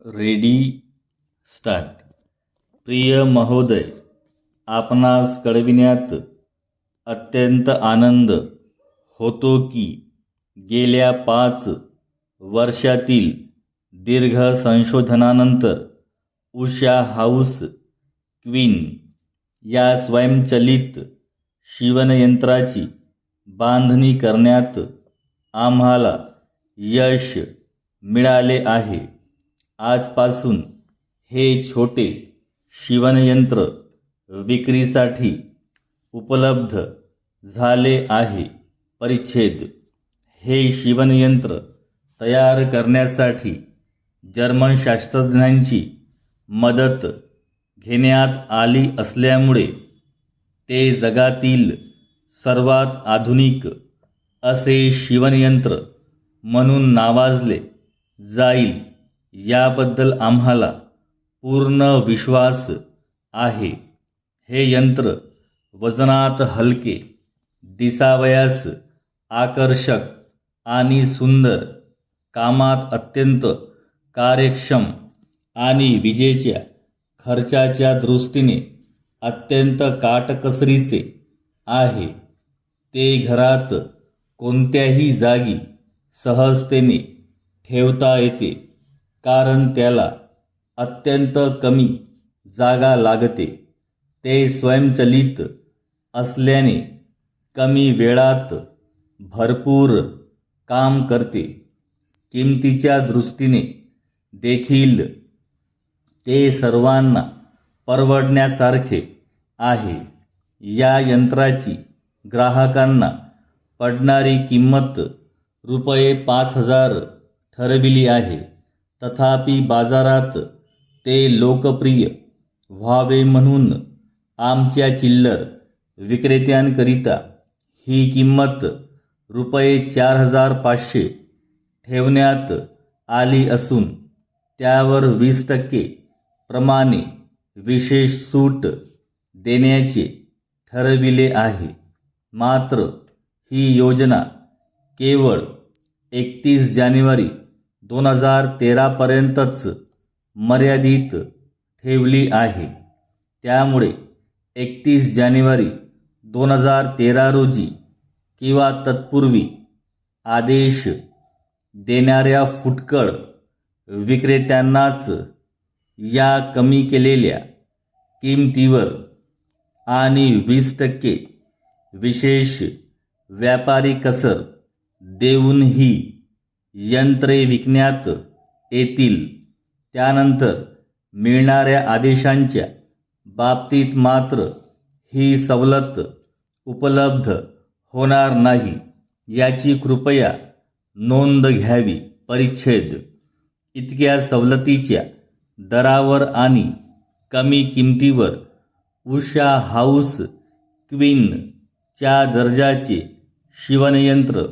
Ready start. प्रिय महोदय आपणास कळविण्यात अत्यंत आनंद होतो की गेल्या पाच वर्षातील दीर्घ संशोधनानंतर उषा हाऊस क्वीन या स्वयंचलित शिवनयंत्राची बांधणी करण्यात आम्हाला यश मिळाले आहे. आजपासून हे छोटे शिवणयंत्र विक्रीसाठी उपलब्ध झाले आहे. परिच्छेद. हे शिवणयंत्र तयार करण्यासाठी जर्मन शास्त्रज्ञांची मदत घेण्यात आली असल्यामुळे ते जगातील सर्वात आधुनिक असे शिवणयंत्र म्हणून नावाजले जाईल. याबद्दल आम्हाला पूर्ण विश्वास आहे. हे यंत्र वजनात हलके दिसावयास आकर्षक आणि सुंदर कामात अत्यंत कार्यक्षम आणि विजेच्या खर्चाच्या दृष्टीने अत्यंत काटकसरीचे आहे. ते घरात कोणत्याही जागी सहजतेने ठेवता येते. कारण त्याला अत्यंत कमी जागा लागते. ते स्वयंचलित असल्याने कमी वेळात भरपूर काम करते. किमतीच्या दृष्टीने देखील ते सर्वांना परवडण्यासारखे आहे. या यंत्राची ग्राहकांना पडणारी किंमत रुपये पाच हजार ठरविली आहे. तथापि बाजारात ते लोकप्रिय व्हावे म्हणून आमच्या चिल्लर विक्रेत्यांकरिता ही किंमत रुपये चार हजार पाचशे ठेवण्यात आली असून त्यावर वीस टक्के प्रमाणे विशेष सूट देण्याचे ठरविले आहे. मात्र ही योजना केवळ एकतीस जानेवारी दोन हजार तेरापर्यंतच मर्यादित ठेवली आहे. त्यामुळे एकतीस जानेवारी दोन हजार तेरा रोजी किंवा तत्पूर्वी आदेश देणाऱ्या फुटकळ विक्रेत्यांनाच या कमी केलेल्या किमतीवर आणि वीस टक्के विशेष व्यापारी कसर देऊनही यंत्रे विकण्यात येतील. त्यानंतर मिळणाऱ्या आदेशांच्या बाबतीत मात्र ही सवलत उपलब्ध होणार नाही. याची कृपया नोंद घ्यावी. परिच्छेद. इतक्या सवलतीच्या दरावर आणि कमी किमतीवर उषा हाऊस क्वीन च्या दर्जाचे शिवणयंत्र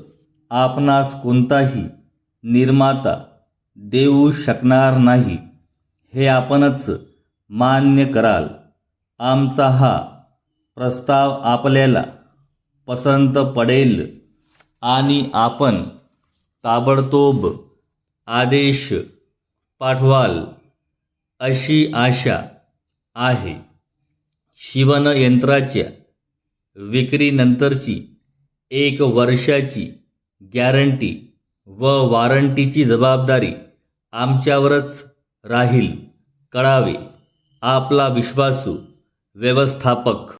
आपणास कोणताही निर्माता देऊ शकणार नाही हे आपणच मान्य कराल. आमचा हा प्रस्ताव आपल्याला पसंत पडेल आणि आपण ताबडतोब आदेश पाठवाल अशी आशा आहे. शिवणयंत्राच्या विक्रीनंतरची एक वर्षाची गॅरंटी व वॉरंटीची जबाबदारी आमच्यावरच राहील कळावे आपला विश्वासू व्यवस्थापक.